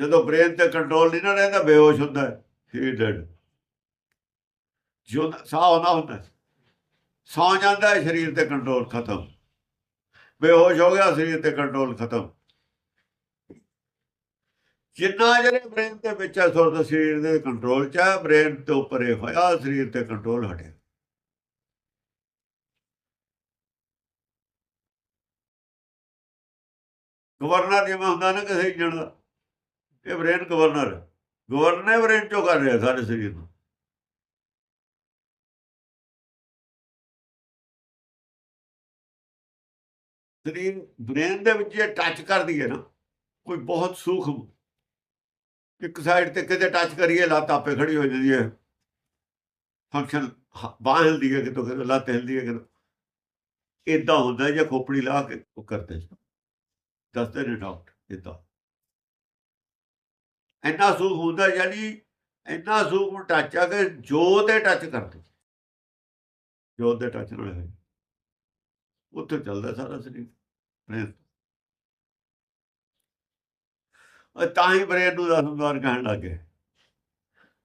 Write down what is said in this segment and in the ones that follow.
ਜਦੋਂ ਬ੍ਰੇਨ ਤੇ ਕੰਟਰੋਲ ਨਹੀਂ ਨਾ ਰਹਿੰਦਾ, ਬੇਹੋਸ਼ ਹੁੰਦਾ ਹੀ। ਡੈਡ ਜੋ ਸਾਹ ਆਉਂਦਾ ਹੁੰਦਾ ਹੈ। ਸੌ ਜਾਂਦਾ ਹੈ, ਸਰੀਰ ਤੇ ਕੰਟਰੋਲ ਖਤਮ। ਬੇਹੋਸ਼ ਹੋ ਗਿਆ, ਸਰੀਰ ਤੇ ਕੰਟਰੋਲ ਖਤਮ। ਜਿੰਨਾ ਜਿਹੜੇ ਬ੍ਰੇਨ ਦੇ ਵਿੱਚ ਹੈ, ਸੁਰਤ ਸਰੀਰ ਦੇ ਕੰਟਰੋਲ ਚ ਹੈ ਬ੍ਰੇਨ ਤੋਂ ਪਰੇ ਹੋਇਆ, ਸਰੀਰ ਤੇ ਕੰਟਰੋਲ ਹਟਿਆ। ਗਵਰਨਰ ਜਿਵੇਂ ਹੁੰਦਾ ਨਾ ਕਿਸੇ ਇੰਜਣ ਦਾ ਇਹ ਬ੍ਰੇਨ ਗਵਰਨਰ ਗਵਰਨਰ ਬ੍ਰੇਨ ਚੋਂ ਕਰ ਰਿਹਾ ਸਾਡੇ ਸਰੀਰ ਨੂੰ। ਸਰੀਰ ਬ੍ਰੇਨ ਦੇ ਵਿੱਚ ਜੇ ਟੱਚ ਕਰਦੀ ਹੈ ਨਾ, ਕੋਈ ਬਹੁਤ ਸੂਖਮ ਇੱਕ ਸਾਈਡ ਤੇ ਕਿਤੇ ਟੱਚ ਕਰੀਏ, ਲੱਤ ਆਪੇ ਖੜੀ ਹੋ ਜਾਂਦੀ ਹੈ। ਫੰਕਸ਼ਨ ਬਾਹ ਹਿਲਦੀ ਹੈ ਕਿਤੋਂ ਕਿਤੇ, ਲੱਤ ਹਿਲਦੀ ਹੈ ਕਿਤੋਂ। ਇਦਾਂ ਹੁੰਦਾ ਜੇ ਖੋਪੜੀ ਲਾ ਕੇ ਉਹ ਕਰਦੇ ਸੀ। ਦੱਸਦੇ ਨੇ ਡਾਕਟਰ ਇਦਾਂ ਇੰਨਾ ਸੂਖ ਹੁੰਦਾ ਯਾਨੀ ਇੰਨਾ ਸੂਖ ਟੱਚ ਆ ਕਿ ਜੋਤ ਤੇ ਟੱਚ ਕਰਦੇ। ਜੋਤ ਦੇ ਟੱਚ ਨਾਲ ਹੈ ਉੱਥੇ ਚੱਲਦਾ ਸਾਰਾ ਸਰੀਰ। ਬ੍ਰੇਨ ਤਾਂ ਹੀ ਬ੍ਰੇਨ ਨੂੰ ਦਸਮਦਾਰ ਕਹਿਣ ਲੱਗੇ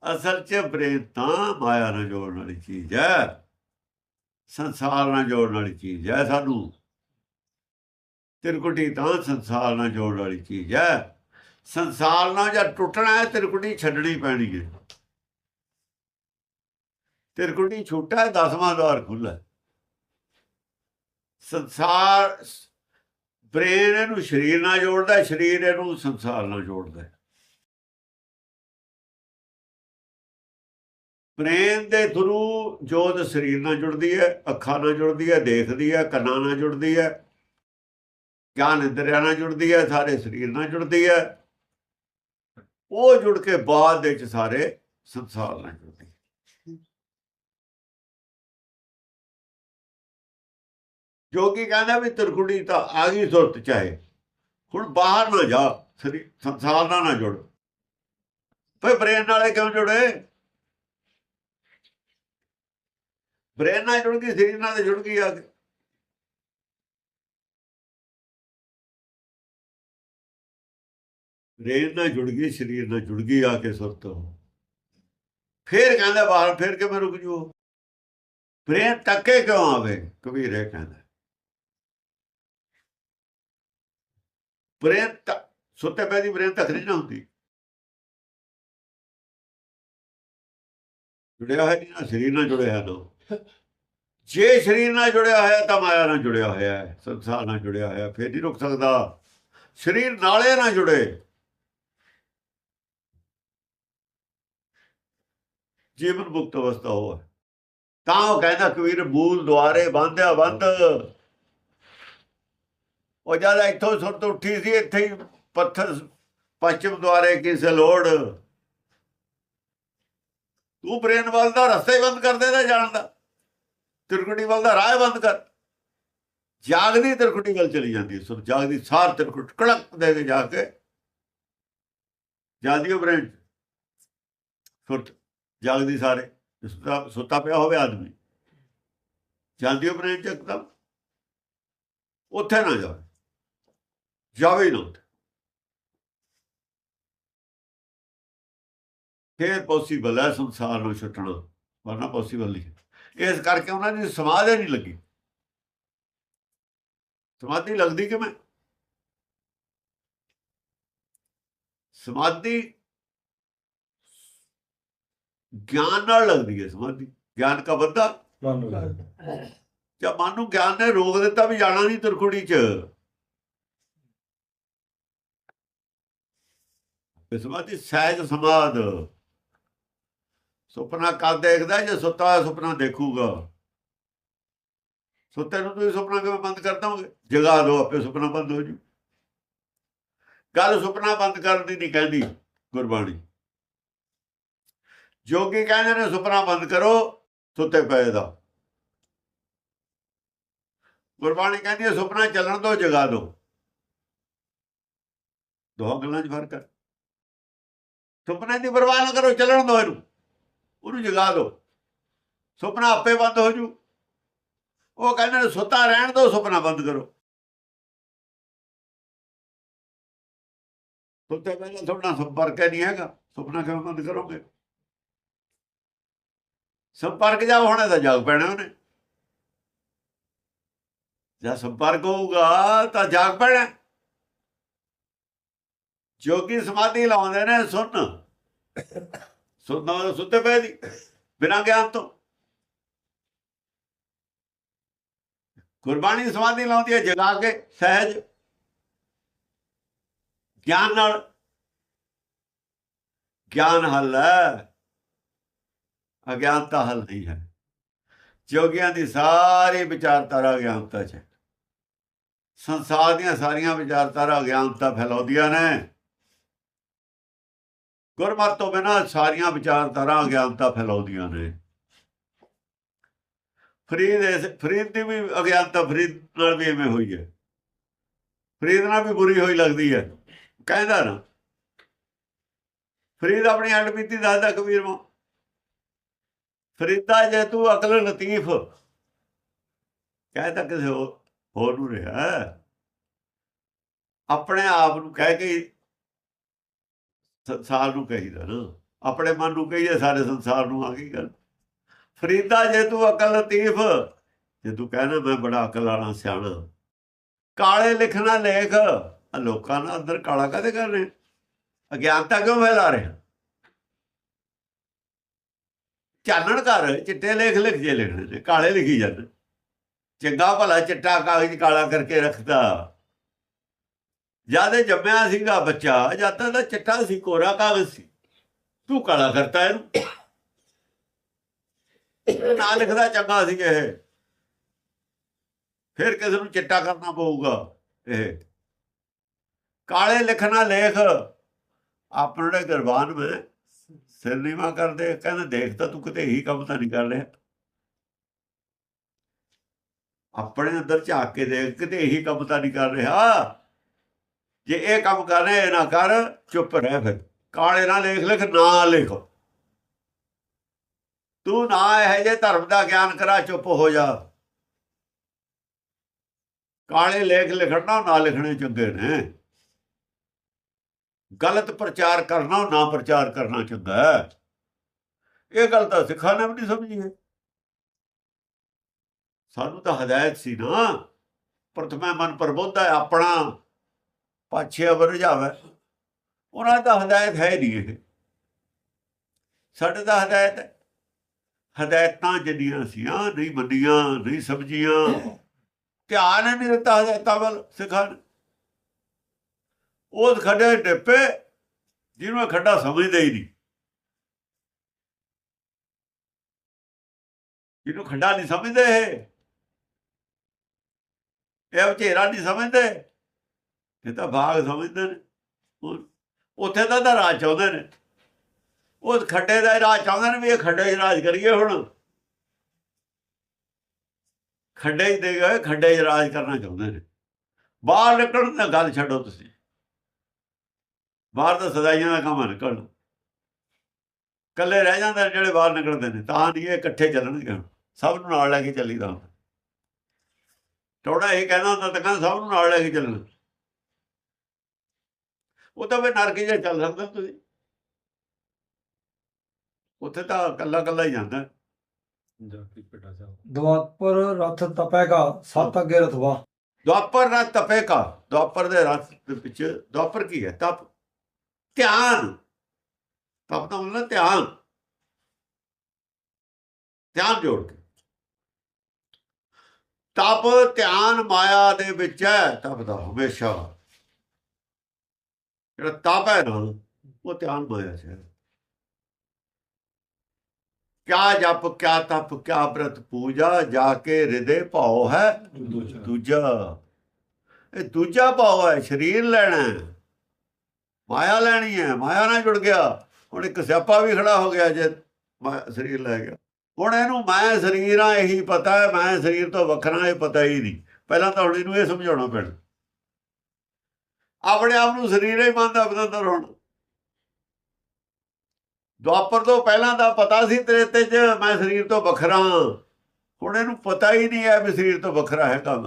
ਅਸਲ 'ਚ ਬ੍ਰੇਨ ਤਾਂ ਮਾਇਆ ਨਾਲ ਜੋੜਨ ਵਾਲੀ ਚੀਜ਼ ਹੈ। ਸੰਸਾਰ ਨਾਲ ਜੋੜਨ ਵਾਲੀ ਚੀਜ਼ ਹੈ ਸਾਨੂੰ। ਤਿਰਕੁਟੀ ਤਾਂ ਸੰਸਾਰ ਨਾਲ ਜੋੜਨ ਵਾਲੀ ਚੀਜ਼ ਹੈ। ਸੰਸਾਰ ਨਾਲ ਜਾਂ ਟੁੱਟਣਾ ਹੈ ਤਿਰਕੁਟੀ ਛੱਡਣੀ ਪੈਣੀ ਹੈ। ਤਿਰਕੁਟੀ ਛੋਟਾ ਹੈ, ਦਸਵਾਂ ਦਵਾਰ ਖੁੱਲਾ ਸੰਸਾਰ ਬ੍ਰੇਨ ਇਹਨੂੰ ਸਰੀਰ ਨਾਲ ਜੋੜਦਾ ਸਰੀਰ ਇਹਨੂੰ ਸੰਸਾਰ ਨਾਲ ਜੋੜਦਾ ਹੈ। ਬ੍ਰੇਨ ਦੇ ਥਰੂ ਜੋਤ ਸਰੀਰ ਨਾਲ ਜੁੜਦੀ ਹੈ, ਅੱਖਾਂ ਨਾਲ ਜੁੜਦੀ ਹੈ, ਦੇਖਦੀ ਹੈ, ਕੰਨਾਂ ਨਾਲ ਜੁੜਦੀ ਹੈ, ਗਿਆਨ ਇੰਦਰੀਆਂ ਨਾਲ ਜੁੜਦੀ ਹੈ, ਸਾਰੇ ਸਰੀਰ ਨਾਲ ਜੁੜਦੀ ਹੈ। ਉਹ ਜੁੜ ਕੇ ਬਾਅਦ ਵਿੱਚ ਸਾਰੇ ਸੰਸਾਰ ਨਾਲ ਜੁੜਦੀ ਹੈ ਜੋਗੀ ਕਹਿੰਦਾ ਵੀ ਤਿਰਕੁੜੀ ਤਾਂ ਆ ਗਈ ਸੁਰਤ ਚਾਹੇ ਹੁਣ ਬਾਹਰ ਨਾ ਜਾ, ਸਰੀ ਸੰਸਾਰ ਨਾਲ ਨਾ ਜੁੜ। ਫੇ ਬ੍ਰੇਨ ਨਾਲੇ ਕਿਉਂ ਜੁੜੇ? ਬ੍ਰੇਨ ਨਾਲ ਜੁੜ ਗਈ, ਸਰੀਰ ਨਾਲ ਜੁੜ ਗਈ ਆ ਕੇ। ਬ੍ਰੇਨ ਨਾਲ ਜੁੜ ਗਈ, ਸਰੀਰ ਨਾਲ ਜੁੜ ਗਈ, ਆ ਕੇ ਸੁਰਤ ਫੇਰ ਕਹਿੰਦਾ ਬਾਹਰ, ਫੇਰ ਕਿਵੇਂ ਰੁਕ ਜੂ ਪ੍ਰੇਮ ਤੱਕੇ ਕਿਉਂ ਆਵੇ? ਕਬੀਰ ਇਹ ਕਹਿੰਦਾ। ਪ੍ਰੇਮ ਤ- ਸੁੱਤੇ ਪਏ ਦੀ ਬ੍ਰੇਨ ਤੱਕ ਨਹੀਂ ਨਾ ਹੁੰਦੀ। ਜੁੜਿਆ ਹੋਇਆ ਨਹੀਂ ਨਾ ਸਰੀਰ ਨਾਲ ਜੁੜਿਆ ਹੈ ਨਾ ਜੇ ਸਰੀਰ ਨਾਲ ਜੁੜਿਆ ਹੋਇਆ, ਤਾਂ ਮਾਇਆ ਨਾਲ ਜੁੜਿਆ ਹੋਇਆ ਹੈ। ਸੰਸਾਰ ਨਾਲ ਜੁੜਿਆ ਹੋਇਆ, ਫਿਰ ਨਹੀਂ ਰੁਕ ਸਕਦਾ। ਸਰੀਰ ਨਾਲੇ ਨਾ ਜੁੜੇ। ਜੀਵਨ ਮੁਕਤ ਅਵਸਥਾ ਉਹ ਹੈ ਤਾਂ ਉਹ ਕਹਿੰਦਾ, ਕਬੀਰ, ਮੂਲ ਦੁਆਰੇ ਬੰਧਿਆ ਬੰਧ। ਉਹ ਜਦ ਇੱਥੋਂ ਸੁਰਤ ਉੱਠੀ ਸੀ, ਇੱਥੇ ਹੀ ਪੱਥਰ ਪશ્ਚਿਮ ਦੁਆਰੇ ਕਿਸੇ ਲੋੜ। ਤੂੰ ਬ੍ਰੇਨ ਵੱਲ ਦਾ ਰਸਤਾ ਹੀ ਬੰਦ ਕਰ ਦੇਦਾ ਜਾਣ ਦਾ। ਤਿਰਕੁਟੀ ਵੱਲ ਦਾ ਰਾਹ ਬੰਦ ਕਰ। ਜਾਗਦੀ ਤਿਰਕੁਟੀ ਵੱਲ ਚਲੀ ਜਾਂਦੀ ਹੈ। ਸੁਰ ਜਾਗਦੀ, ਸਾਰ ਤਿਰਕੁਟ, ਕੜਕ ਦੇ ਕੇ ਜਾ ਕੇ। ਜਾਂਦੀ ਉਹ ਬ੍ਰੇਨ ਸੁਰਤ ਜਗਦੀ ਸਾਰੇ ਸੁੱਤਾ ਸੁੱਤਾ ਪਿਆ ਹੋਵੇ ਆਦਮੀ। ਜਾਂਦੀ ਉਹ ਬ੍ਰੇਨ ਚ ਉੱਥੇ ਨਾ ਜਾਵੇ। ਜਾਵੇ ਨਾ ਉੱਥੇ। ਫਿਰ ਪੋਸੀਬਲ ਹੈ ਸੰਸਾਰ ਨੂੰ ਛੱਡਣਾ, ਵਰਨਾ ਪੋਸੀਬਲ ਨਹੀਂ ਹੈ। ਇਸ ਕਰਕੇ ਉਹਨਾਂ ਦੀ ਸਮਾਧੀ ਨਹੀਂ ਲੱਗੀ। ਸਮਾਧੀ ਲੱਗਦੀ ਕਿਵੇਂ ਸਮਾਧੀ ਗਿਆਨ ਨਾਲ ਲੱਗਦੀ ਹੈ ਸਮਾਧੀ ਗਿਆਨ ਕਾ ਬੰਦਾ ਮਨ ਨੂੰ ਲੱਗਦਾ। ਜਾਂ ਮਨ ਨੂੰ ਗਿਆਨ ਨੇ ਰੋਕ ਦਿੱਤਾ ਵੀ ਜਾਣਾ ਨਹੀਂ ਤਿਰਕੁੜੀ ਚ। ਸਮਾਧੀ ਸਹਿਜ ਸਮਾਦ ਸੁਪਨਾ ਕਦ ਦੇਖਦਾ ਜੇ ਸੁੱਤਾ ਹੋਇਆ ਸੁਪਨਾ ਦੇਖੂਗਾ। ਸੁੱਤੇ ਨੂੰ ਤੁਸੀਂ ਸੁਪਨਾ ਕਿਵੇਂ ਬੰਦ ਕਰ ਦੋਗੇ? ਜਗਾ ਦਿਓ ਆਪੇ ਸੁਪਨਾ ਬੰਦ ਹੋ ਜੂ। ਗੱਲ ਸੁਪਨਾ ਬੰਦ ਕਰਨ ਦੀ ਨਹੀਂ ਕਹਿੰਦੀ ਗੁਰਬਾਣੀ। ਜੋਗੀ ਕਹਿੰਦੇ ਨੇ ਸੁਪਨਾ ਬੰਦ ਕਰੋ, ਸੁੱਤੇ ਪਏ ਦਾ ਗੁਰਬਾਣੀ ਕਹਿੰਦੀ ਹੈ, ਸੁਪਨਾ ਚੱਲਣ ਦੋ, ਜਗਾ ਦੋ। ਦੋ ਗੱਲਾਂ 'ਚ ਫ਼ਰਕ ਹੈ। ਸੁਪਨੇ ਦੀ ਪਰਵਾਹ ਨਾ ਕਰੋ, ਚੱਲਣ ਦੋ ਇਹਨੂੰ। ਉਹਨੂੰ ਜਗਾ ਦੋ। ਸੁਪਨਾ ਆਪੇ ਬੰਦ ਹੋ ਜੂ। ਉਹ ਕਹਿੰਦੇ ਨੇ, ਸੁੱਤਾ ਰਹਿਣ ਦੋ, ਸੁਪਨਾ ਬੰਦ ਕਰੋ। ਸੁੱਤੇ ਪਹਿਲਾਂ ਤੁਹਾਡਾ ਸੰਪਰਕ ਹੀ ਨਹੀਂ ਹੈਗਾ। ਸੁਪਨਾ ਕਿਵੇਂ ਬੰਦ ਕਰੋਗੇ? ਸੰਪਰਕ ਜਾ ਹੋਣਾ ਤਾਂ ਜਾਗ ਪੈਣਾ ਉਹਨੇ। ਜਦ ਸੰਪਰਕ ਹੋਊਗਾ ਤਾਂ ਜਾਗ ਪੈਣਾ। ਜੋਗੀ ਸਮਾਧੀ ਲਾਉਂਦੇ ਨੇ ਸੁਣ। ਸੁਣਨਾ ਸੁੱਤੇ ਪਏ ਦੀ, ਬਿਨਾਂ ਗਿਆਨ ਤੋਂ। ਗੁਰਬਾਣੀ ਸਮਾਧੀ ਲਾਉਂਦੀ ਹੈ ਜਗਾ ਕੇ ਸਹਿਜ, ਗਿਆਨ ਨਾਲ। ਗਿਆਨ ਹੱਲ ਹੈ। ਅਗਿਆਨਤਾ ਹੱਲ ਨਹੀਂ ਹੈ। ਜੋਗੀਆਂ ਦੀ ਸਾਰੀ ਵਿਚਾਰਧਾਰਾ ਅਗਿਆਨਤਾ ਚ ਸੰਸਾਰ ਦੀਆਂ ਸਾਰੀਆਂ ਵਿਚਾਰਧਾਰਾ ਅਗਿਆਨਤਾ ਫੈਲਾਉਂਦੀਆਂ ਨੇ। ਗੁਰਮਤ ਤੋਂ ਬਿਨਾਂ ਸਾਰੀਆਂ ਵਿਚਾਰਧਾਰਾ ਅਗਿਆਨਤਾ ਫੈਲਾਉਂਦੀਆਂ ਨੇ। ਫਰੀਦ ਇਸ, ਫਰੀਦ ਦੀ ਵੀ ਅਗਿਆਨਤਾ ਫਰੀਦ ਨਾਲ ਵੀ ਐਵੇਂ ਹੋਈ ਹੈ। ਫਰੀਦ ਨਾਲ ਵੀ ਬੁਰੀ ਹੋਈ ਲੱਗਦੀ ਹੈ। ਕਹਿੰਦਾ ਨਾ, ਫਰੀਦ ਆਪਣੀ ਹੱਡ ਬੀਤੀ ਦੱਸਦਾ ਕਬੀਰ ਮੋ ਫਰੀਦਾ ਜੇ ਤੂੰ ਅਕਲ ਲਤੀਫ ਕਹਿ ਕਹਿੰਦਾ ਕਿਸੇ ਹੋਰ ਹੋਰ ਨੂੰ ਰਿਹਾ ਆਪਣੇ ਆਪ ਨੂੰ ਕਹਿ ਕੇ ਸੰਸਾਰ ਨੂੰ ਕਹੀਦਾ ਨਾ। ਆਪਣੇ ਮਨ ਨੂੰ ਕਹੀਏ ਸਾਰੇ ਸੰਸਾਰ ਨੂੰ ਆ ਗਈ ਗੱਲ। ਫਰੀਦਾ ਜੇ ਤੂੰ ਅਕਲ ਲਤੀਫ ਜੇ ਤੂੰ ਕਹਿਣਾ ਮੈਂ ਬੜਾ ਅਕਲ ਵਾਲਾ ਸਿਆਣਾ। ਕਾਲੇ ਲਿਖਣਾ ਲੇਖ ਲੋਕਾਂ ਨਾਲ ਅੰਦਰ ਕਾਲਾ ਕਾਦੇ ਕਰ ਰਹੇ ਅਗਿਆਨਤਾ ਕਿਉਂ ਫੈਲਾ ਰਿਹਾ? ਚਾਨਣ ਘਰ, ਚਿੱਟੇ ਲੇਖ ਲਿਖ ਜੇ ਲਿਖਣੇ ਨੇ ਕਾਲੇ ਲਿਖੀ ਜਾਂਦੇ। ਚੰਗਾ ਭਲਾ ਚਿੱਟਾ ਕਾਗਜ਼ ਕਾਲਾ ਕਰਕੇ ਰੱਖਦਾ। ਜਿਆਦੇ ਜੰਮਿਆ ਸੀਗਾ ਬੱਚਾ, ਜਦ ਤਾਂ ਚਿੱਟਾ ਸੀ, ਕੋਰਾ ਕਾਗਜ਼ ਸੀ। ਤੂੰ ਕਾਲਾ ਕਰਤਾ ਇਹਨੂੰ। ਨਾ ਲਿਖਦਾ ਚੰਗਾ ਸੀ ਇਹ। ਫਿਰ ਕਿਸੇ ਨੂੰ ਚਿੱਟਾ ਕਰਨਾ ਪਊਗਾ ਇਹ। ਕਾਲੇ ਲਿਖਣਾ ਲੇਖ। ਆਪਣੇ ਗਰਬਾਨ ਵਿੱਚ ਸਿਰ ਨੀਵਾ ਕਰਦੇ, ਕਹਿੰਦੇ ਦੇਖ ਤਾਂ ਤੂੰ ਕਿਤੇ ਹੀ ਕੰਮ ਤਾਂ ਨਹੀਂ ਕਰ ਰਿਹਾ। ਆਪਣੇ ਅੰਦਰ ਝਾਕ ਕੇ ਦੇਖ, ਕਿਤੇ ਇਹੀ ਕੰਮ ਤਾਂ ਨਹੀਂ ਕਰ ਰਿਹਾ। ਜੇ ਇਹ ਕੰਮ ਕਰ ਰਿਹਾ, ਇਹ ਨਾ ਕਰ, ਚੁੱਪ ਰਹਿ ਫਿਰ। ਕਾਲੇ ਨਾ ਲੇਖ ਲਿਖ, ਨਾ ਲਿਖ। ਤੂੰ ਨਾ ਇਹ ਜੇ ਧਰਮ ਦਾ ਗਿਆਨ ਕਰਾ, ਚੁੱਪ ਹੋ ਜਾ। ਕਾਲੇ ਲੇਖ ਲਿਖਣਾ, ਨਾ ਲਿਖਣੇ ਚੰਗੇ ਨੇ। ਗਲਤ ਪ੍ਰਚਾਰ ਕਰਨਾ ਨਾ ਪ੍ਰਚਾਰ ਕਰਨਾ ਚੰਗਾ ਹੈ। ਇਹ ਗੱਲ ਤਾਂ ਸਿੱਖਾਂ ਨੇ ਵੀ ਨਹੀਂ ਸਮਝੀ ਹੈ। ਸਾਨੂੰ ਤਾਂ ਹਦਾਇਤ ਸੀ ਨਾ ਪ੍ਰਥਮੇ ਮਨ ਪ੍ਰਬੋਧ ਹੈ ਆਪਣਾ ਪਾਛੇ ਅਵਰ ਜਾਵੇ। ਉਹਨਾਂ ਦਾ ਹਦਾਇਤ ਹੈ ਨਹੀਂ ਇਹ। ਸਾਡੇ ਦਾ ਹਦਾਇਤ ਹੈ। ਹਦਾਇਤਾਂ ਜਿੰਨੀਆਂ ਸੀਆਂ ਨਹੀਂ ਮੰਨੀਆਂ ਨਹੀਂ ਸਮਝੀਆਂ। ਧਿਆਨ ਨਹੀਂ ਦਿੱਤਾ ਹਦਾਇਤਾਂ ਵੱਲ ਸਿੱਖਾਂ ਨੇ। ਉਹ ਖੱਡੇ ਟਿੱਪੇ, ਜਿਹਨੂੰ ਇਹ ਖੱਡਾ ਸਮਝਦੇ ਹੀ ਨਹੀਂ। ਜਿਹਨੂੰ ਖੱਡਾ ਨਹੀਂ ਸਮਝਦੇ ਇਹ। ਇਹ ਨਹੀਂ ਸਮਝਦੇ। ਇਹ ਤਾਂ ਬਾਗ ਸਮਝਦੇ ਨੇ। ਉੱਥੇ ਤਾਂ ਦਾ ਰਾਜ ਚਾਹੁੰਦੇ ਨੇ। ਉਹ ਖੱਡੇ ਦਾ ਹੀ ਰਾਜ ਚਾਹੁੰਦੇ ਨੇ ਵੀ ਇਹ ਖੱਡੇ 'ਚ ਰਾਜ ਕਰੀਏ ਹੁਣ। ਖੱਡੇ 'ਚ ਦੇ ਗਏ, ਖੱਡੇ 'ਚ ਰਾਜ ਕਰਨਾ ਚਾਹੁੰਦੇ ਨੇ। ਬਾਹਰ ਨਿਕਲਣ ਦੀ ਗੱਲ ਛੱਡੋ ਤੁਸੀਂ। ਬਾਹਰ ਤਾਂ ਸਦਾਈਆਂ ਦਾ ਕੰਮ ਹੈ ਨਿਕਲਣਾ ਕੱਲੇ ਰਹਿ ਜਾਂਦੇ ਨੇ ਜਿਹੜੇ ਬਾਹਰ ਨਿਕਲਦੇ ਨੇ ਤਾਂ ਨਹੀਂ ਇਹ ਇਕੱਠੇ ਚੱਲਣਗੇ। ਸਭ ਨੂੰ ਨਾਲ ਲੈ ਕੇ ਚੱਲੀਦਾ ਟੋੜਾ ਇਹ ਕਹਿੰਦਾ ਹੁੰਦਾ ਤਾਂ ਕਹਿੰਦਾ ਸਭ ਨੂੰ ਨਾਲ ਲੈ ਕੇ ਚੱਲਣਾ। ਉਹ ਤਾਂ ਵੀ ਨਰਕ ਜਿਹਾ ਚੱਲ ਸਕਦਾ ਤੁਸੀਂ। ਉੱਥੇ ਤਾਂ ਕੱਲਾ ਕੱਲਾ ਹੀ ਜਾਂਦਾ। ਦੁਆਪਰ ਰਥ ਤਪੇਗਾ ਸਤ ਅੱਗੇ ਰਥਵਾ। ਦੁਆਪਰ ਰਥ ਤਪੇ ਕਾ ਦੁਆਪਰ ਦੇ ਰਥ ਦੇ ਪਿੱਛੇ ਦੁਆਪਰ ਕੀ ਹੈ? ਤਪ। ਧਿਆਨ। ਤਪ ਦਾ ਮਤਲਬ ਧਿਆਨ। ਧਿਆਨ ਜੋੜ ਕੇ। ਤਪ ਧਿਆਨ ਮਾਇਆ ਦੇ ਵਿੱਚ ਹੈ ਤਪ ਦਾ ਹਮੇਸ਼ਾ। ਜਿਹੜਾ ਤਪ ਹੈ ਨਾ ਉਹ ਧਿਆਨ ਮਾਇਆ 'ਚ ਹੈ। ਕਿਆ ਜਪ ਕਿਆ ਤਪ ਕਿਆ ਬ੍ਰਤ ਪੂਜਾ ਜਾ ਕੇ ਹਿਰਦੇ ਭਾਉ ਹੈ ਦੂਜਾ। ਇਹ ਦੂਜਾ ਭਾਵ ਹੈ ਸਰੀਰ ਲੈਣਾ। ਮਾਇਆ ਲੈਣੀ ਹੈ, ਮਾਇਆ ਨਾਲ ਜੁੜ ਗਿਆ। ਹੁਣ ਇੱਕ ਸਿਆਪਾ ਵੀ ਖੜਾ ਹੋ ਗਿਆ ਜੇ ਸਰੀਰ ਲੈ ਗਿਆ। ਹੁਣ ਇਹਨੂੰ ਮੈਂ ਸਰੀਰ ਆ, ਇਹੀ ਪਤਾ ਹੈ, ਮੈਂ ਸਰੀਰ ਤੋਂ ਵੱਖਰਾ ਇਹ ਪਤਾ ਹੀ ਨਹੀਂ। ਪਹਿਲਾਂ ਤਾਂ ਹੁਣ ਇਹਨੂੰ ਇਹ ਸਮਝਾਉਣਾ ਪੈਣਾ। ਆਪਣੇ ਆਪ ਨੂੰ ਸਰੀਰ ਹੀ ਮੰਨਦਾ ਬਦੰਦਰ ਹੁਣ। ਦੁਆਪਰ ਤੋਂ ਪਹਿਲਾਂ ਦਾ ਪਤਾ ਸੀ ਤੇਰੇ ਤੇ ਚ ਮੈਂ ਸਰੀਰ ਤੋਂ ਵੱਖਰਾ ਹੁਣ ਇਹਨੂੰ ਪਤਾ ਹੀ ਨਹੀਂ ਹੈ ਵੀ ਸਰੀਰ ਤੋਂ ਵੱਖਰਾ ਹੈ ਕੰਮ।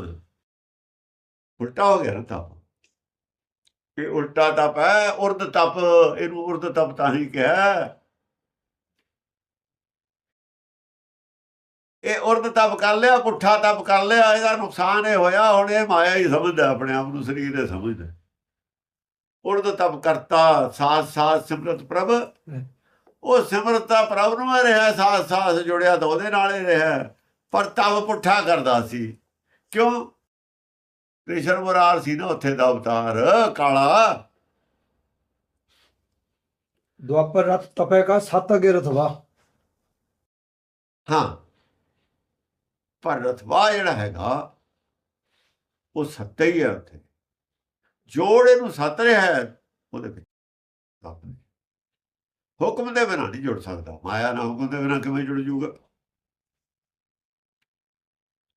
ਉਲਟਾ ਹੋ ਗਿਆ ਨਾ ਤਾਂ ਇਹ ਉਲਟਾ ਤਪ ਹੈ ਉਰਦ ਤਪ, ਇਹਨੂੰ ਉਰਦ ਤਪ ਤਾਂ ਹੀ ਕਿਹਾ ਇਹ ਉਰਦ ਤਪ ਕਰ ਲਿਆ, ਪੁੱਠਾ ਤਪ ਕਰ ਲਿਆ, ਇਹਦਾ ਨੁਕਸਾਨ ਇਹ ਹੋਇਆ, ਹੁਣ ਇਹ ਮਾਇਆ ਹੀ ਸਮਝਦਾ, ਆਪਣੇ ਆਪ ਨੂੰ ਸਰੀਰ ਦੇ ਸਮਝਦਾ। ਉਰਦ ਤਪ ਕਰਤਾ ਸਾਥ ਸਾਥ ਸਿਮਰਤ ਪ੍ਰਭ। ਉਹ ਸਿਮਰਤਾ ਪ੍ਰਭ ਨੂੰ ਰਿਹਾ ਸਾਥ ਸਾਥ ਜੁੜਿਆ ਤਾਂ ਉਹਦੇ ਨਾਲ ਹੀ ਰਿਹਾ। ਪਰ ਤਪ ਪੁੱਠਾ ਕਰਦਾ ਸੀ। ਕਿਉਂ? ਕ੍ਰਿਸ਼ਨ ਮੁਰਾਰ ਸੀ ਨਾ ਉੱਥੇ ਦਾ ਅਵਤਾਰ ਕਾਲਾ। ਦੁਆਪਰ ਰਥ ਤਪੇਗਾ ਸਤ ਅਗੇ ਰਥਵਾ ਹਾਂ। ਪਰ ਰਥਵਾ ਜਿਹੜਾ ਹੈਗਾ ਉਹ ਸੱਤੇ ਹੀ ਹੈ ਉੱਥੇ। ਜੋੜ ਇਹਨੂੰ ਸੱਤ ਰਿਹਾ ਹੈ ਉਹਦੇ ਵਿੱਚ ਤਪ। ਹੁਕਮ ਦੇ ਬਿਨਾਂ ਨਹੀਂ ਜੁੜ ਸਕਦਾ। ਮਾਇਆ ਨਾਲ ਹੁਕਮ ਦੇ ਬਿਨਾਂ ਕਿਵੇਂ ਜੁੜ ਜੂਗਾ?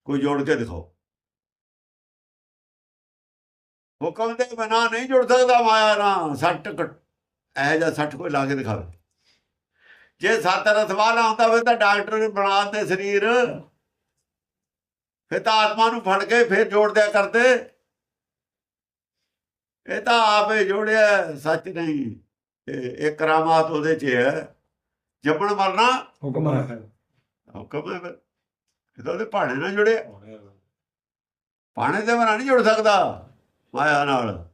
ਕੋਈ ਜੋੜ ਕੇ ਦਿਖਾਓ। ਹੁਕਮ ਦੇ ਬਿਨਾਂ ਨਹੀਂ ਜੁੜ ਸਕਦਾ ਮਾਇਆ ਨਾਲ ਸੱਟ ਕਟ ਇਹ ਜਿਹਾ ਸੱਟ ਕੋਈ ਲਾ ਕੇ ਦਿਖਾਵੇ। ਜੇ ਸੱਤ ਰਥਵਾ ਨਾ ਹੁੰਦਾ ਫਿਰ ਤਾਂ ਡਾਕਟਰ ਨੇ ਬਣਾ ਤੇ ਸਰੀਰ। ਫਿਰ ਤਾਂ ਆਤਮਾ ਨੂੰ ਫੜ ਕੇ ਫਿਰ ਜੋੜ ਦਿਆ ਕਰਦੇ। ਇਹ ਤਾਂ ਆਪੇ ਜੋੜਿਆ ਸੱਚ ਨਹੀਂ। ਇਹ ਕਰਾਮਾਤ ਉਹਦੇ 'ਚ ਹੈ ਜੰਮਣ ਮਰਨਾ ਹੁਕਮ ਹੈ। ਹੁਕਮ ਹੈ ਫਿਰ। ਇਹ ਤਾਂ ਉਹਦੇ ਭਾਣੇ ਨਾਲ ਜੁੜਿਆ। ਭਾਣੇ ਦੇ ਬਿਨਾਂ ਨਹੀਂ ਜੁੜ ਸਕਦਾ। ਮਾਇਆ ਨਾਲ।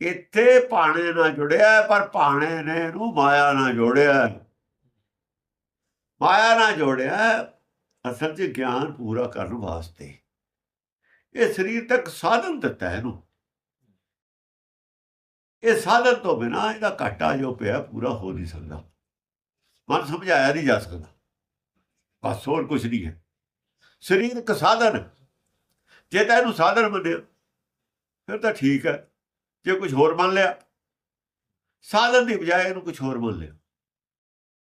ਇੱਥੇ ਭਾਣੇ ਨਾਲ ਜੁੜਿਆ, ਪਰ ਭਾਣੇ ਨੇ ਇਹਨੂੰ ਮਾਇਆ ਨਾਲ ਜੋੜਿਆ। ਮਾਇਆ ਨਾਲ ਜੋੜਿਆ, ਅਸਲ 'ਚ ਗਿਆਨ ਪੂਰਾ ਕਰਨ ਵਾਸਤੇ। ਇਹ ਸਰੀਰ ਤੱਕ ਸਾਧਨ ਦਿੱਤਾ ਇਹਨੂੰ। ਇਹ ਸਾਧਨ ਤੋਂ ਬਿਨਾ ਇਹਦਾ ਘਾਟਾ ਜੋ ਪਿਆ, ਪੂਰਾ ਹੋ ਨਹੀਂ ਸਕਦਾ। ਮਨ ਸਮਝਾਇਆ ਨਹੀਂ ਜਾ ਸਕਦਾ। ਬਸ ਹੋਰ ਕੁਝ ਨਹੀਂ ਹੈ। ਸਰੀਰ ਇੱਕ ਸਾਧਨ ਜੇ ਤਾਂ ਇਹਨੂੰ ਸਾਧਨ ਮੰਨਿਆ ਫਿਰ ਤਾਂ ਠੀਕ ਹੈ। ਜੇ ਕੁਝ ਹੋਰ ਮੰਨ ਲਿਆ, ਸਾਧਨ ਦੀ ਬਜਾਏ ਇਹਨੂੰ ਕੁਝ ਹੋਰ ਮੰਨ ਲਿਆ।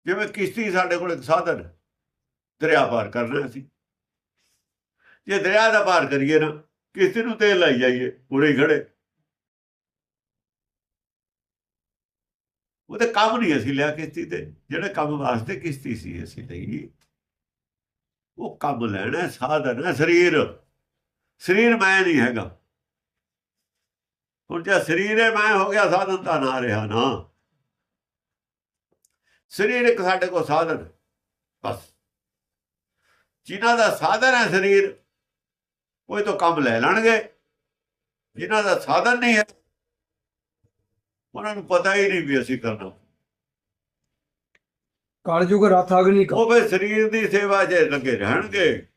ਜਿਵੇਂ ਕਿਸ਼ਤੀ ਸਾਡੇ ਕੋਲ ਇੱਕ ਸਾਧਨ ਹੈ, ਦਰਿਆ ਪਾਰ ਕਰਨਾ ਅਸੀਂ। ਜੇ ਦਰਿਆ ਦਾ ਪਾਰ ਕਰੀਏ ਨਾ, ਕਿਸ਼ਤੀ ਨੂੰ ਤੇਲ ਲਾਈ ਜਾਈਏ ਪੂਰੇ ਹੀ ਖੜੇ ਉਹਦੇ ਕੰਮ ਨਹੀਂ ਅਸੀਂ ਲਿਆ ਕਿਸ਼ਤੀ ਤੇ, ਜਿਹੜੇ ਕੰਮ ਵਾਸਤੇ ਕਿਸ਼ਤੀ ਸੀ ਅਸੀਂ ਲਈ। ਉਹ ਕੰਮ ਲੈਣਾ ਸਾਧਨ ਹੈ, ਸਰੀਰ। ਸਰੀਰ ਮੈਂ ਨਹੀਂ ਹੈਗਾ। ਹੁਣ ਜੇ ਸਰੀਰ ਹੈ ਮੈਂ ਹੋ ਗਿਆ ਸਾਧਨ ਤਾਂ ਨਾ ਰਿਹਾ ਨਾ। ਸਰੀਰ ਇੱਕ ਸਾਡੇ ਕੋਲ ਸਾਧਨ ਬਸ। ਜਿਨ੍ਹਾਂ ਦਾ ਸਾਧਨ ਹੈ ਸਰੀਰ ਉਹ ਤੋਂ ਕੰਮ ਲੈ ਲੈਣਗੇ। ਜਿਨ੍ਹਾਂ ਦਾ ਸਾਧਨ ਨਹੀਂ ਹੈ ਉਹਨਾਂ ਨੂੰ ਪਤਾ ਹੀ ਨਹੀਂ ਵੀ ਅਸੀਂ ਕਰਨਾ। ਕਾਲਯੁਗ ਰਥ ਅਗਨੀ ਕਾ ਉਹ ਵੀ ਸਰੀਰ ਦੀ ਸੇਵਾ 'ਚ ਲੱਗੇ ਰਹਿਣਗੇ।